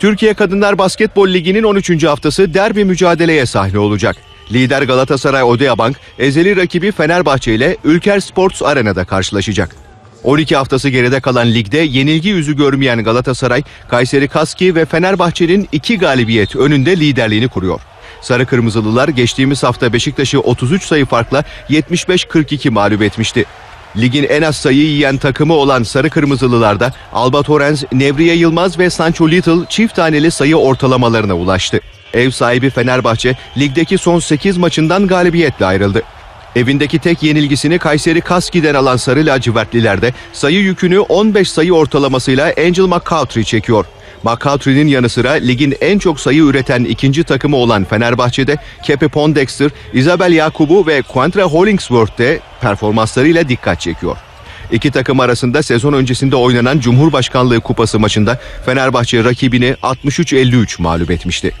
Türkiye Kadınlar Basketbol Ligi'nin 13. haftası derbi mücadeleye sahne olacak. Lider Galatasaray Odeabank, ezeli rakibi Fenerbahçe ile Ülker Sports Arena'da karşılaşacak. 12 haftası geride kalan ligde yenilgi yüzü görmeyen Galatasaray, Kayseri Kaski ve Fenerbahçe'nin iki galibiyet önünde liderliğini kuruyor. Sarı Kırmızılılar geçtiğimiz hafta Beşiktaş'ı 33 sayı farkla 75-42 mağlup etmişti. Ligin en az sayı yiyen takımı olan Sarı Kırmızılılarda Alba Torrens, Nevriye Yılmaz ve Sancho Little çift taneli sayı ortalamalarına ulaştı. Ev sahibi Fenerbahçe ligdeki son 8 maçından galibiyetle ayrıldı. Evindeki tek yenilgisini Kayseri Kaski'den alan Sarı Lacivertlilerde sayı yükünü 15 sayı ortalamasıyla Angel McCoughtry çekiyor. McCoughtry'nin yanı sıra ligin en çok sayı üreten ikinci takımı olan Fenerbahçe'de Kepe Pondexter, Isabel Yakubu ve Quantra Hollingsworth de performanslarıyla dikkat çekiyor. İki takım arasında sezon öncesinde oynanan Cumhurbaşkanlığı Kupası maçında Fenerbahçe rakibini 63-53 mağlup etmişti.